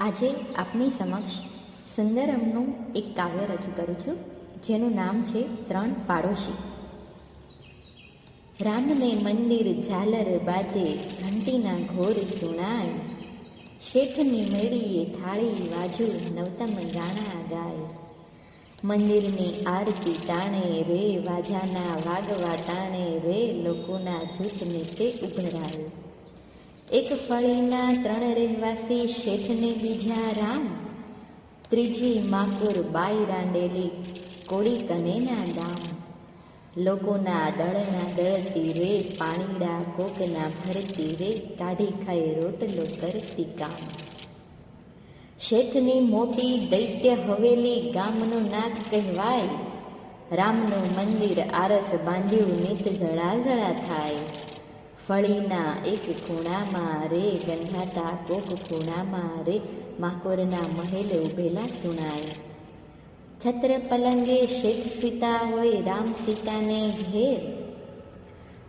આજે આપની સમક્ષ સુંદરમનું એક કાવ્ય રજૂ કરું છું, જેનું નામ છે ત્રણ પાડોશી. રામને મંદિર ઝાલર બાજે, ઘંટીના ઘોર સુણાય. શેઠની મેળીએ થાળી વાજુ, નવતમ ગાણા ગાય. મંદિરની આરતી તાણે રે, વાજાના વાગવા તાણે રે, લોકોના જૂથ નીચે ઉભરાય. એક ફળીના ત્રણ રહેવાસી શેઠને બીજા રામ. ત્રીજી માકુર બાઈ રાંડેલી કોળી કનેના દામ લોકોના દળના દળતી રે પાણીડા કોકના ભરતી રે, કાઢી ખાઈ રોટલો કરતી કામ શેઠની મોટી દૈત્ય હવેલી ગામનું નાક કહેવાય. રામનું મંદિર આરસ બાંધ્યું નિત જળાજળા થાય. ફળીના એક ખૂણામાં રે, ગંધાતા કોક ખૂણામાં રે, માકોરના મહેલ ઉભેલા સુણાય છત્ર પલંગે શેઠ સીતા હોય, રામ સીતાને ઘેર.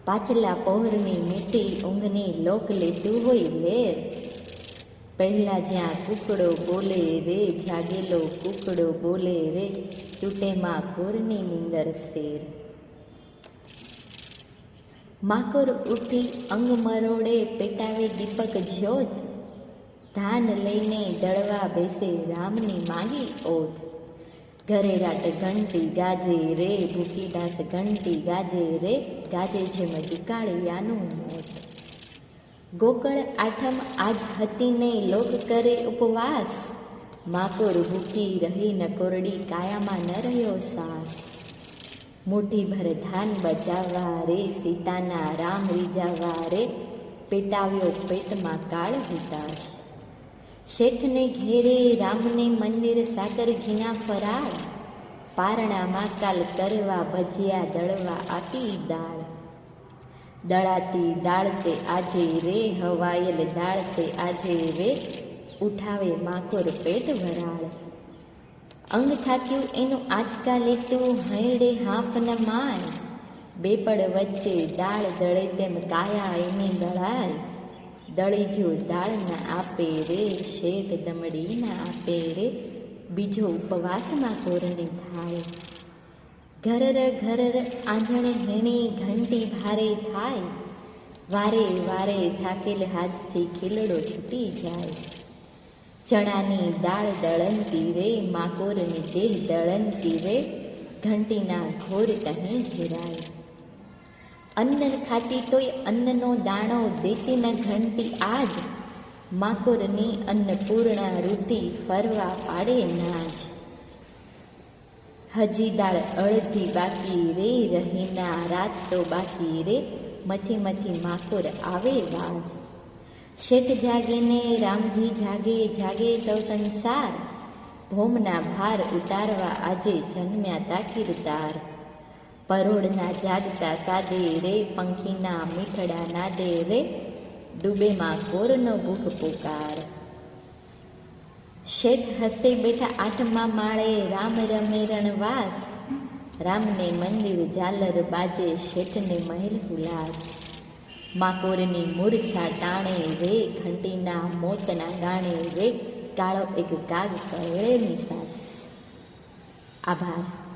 પાછલા પહોરની મીઠી ઊંઘની લોક લીધું હોય લેર પહેલા જ્યાં કુકડો બોલે રે, જાગેલો કુકડો બોલે રે, તૂટેમાં કોરની નીંદર શેર. માકોર ઉઠી અંગ મરોડે પેટાવે દીપક જ્યોત. ધાન લઈને દળવા બેસે રામની માગી ઓત. ઘરે રાત ઘંટી ગાજે રે, ભૂખીદાસ ઘંટી ગાજે રે, ગાજે છે મજુકાળિયાનું મોત. ગોકળ આઠમ આજ હતી ને લોક કરે ઉપવાસ. માકોર ભૂખી રહી ન કોરડી કાયામાં ન રહ્યો સાસ. મુઠ્ઠી ભર ધાન બચાવવા રે સીતાના રામ રીજાવા રે પેટાવ્યો પેટમાં કાળ હુતાશ શેઠને ઘેરે રામને મંદિર સાકર ઘીના ફરાળ, પારણામાં કાલ તરવા ભજીયા દળવા આપી દાળ. દળાતી દાળતે આજે રે, હવાયેલ દાળતે આજે રે, ઉઠાવે માકોર પેટ વરાળ. અંગ થાક્યું એનું આંચકા લેતું હૈડે હાફ ન માય બેપડ વચ્ચે દાળ દળે તેમ કાયા એની દળાય દળી જો દાળ ના આપે રે શેઠ દમડી ના આપે રે, બીજો ઉપવાસમાં કોરને થાય. ઘરર ઘરર આંધણે હેણી ઘંટી ભારે થાય. વારે વારે થાકેલ હાથથી ખીલડો છૂટી જાય. ચણાની દાળ દળંતી રે, માકોરની દેહ દળંતી રે, ઘંટીના ઘોર કહી ઘેરાય. અન્ન ખાતી તોય અન્નનો દાણો દેતી ન ઘંટી આજ, માકોરની અન્નપૂર્ણા રૂટી ફરવા પાડે નાજ. હજી દાળ અડધી બાકી રે, રહીના રાત તો બાકી રે, મથી મથી માકોર આવે વાજ. શેઠ જાગીને, રામજી જાગે જાગે તો સંસાર. ભોમના ભાર ઉતારવા આજે જન્મ્યા તાકીર કીર્તાર પરોળના જાગતા સાદે રે, પંખીના મીઠડા નાદે રે, ડૂબેમાં કોરનો ભૂખ પુકાર. શેઠ હસે બેઠા આઠમા માળે, રામ રમે રણવાસ. રામને મંદિર ઝાલર બાજે શેઠને મહેલ હુલાસ. માકોરની મૂર્છા ટાણે રે ઘંટીના મોતના ગાણે રે. કાળો એક કાગ કરે નિશાસ આભાર.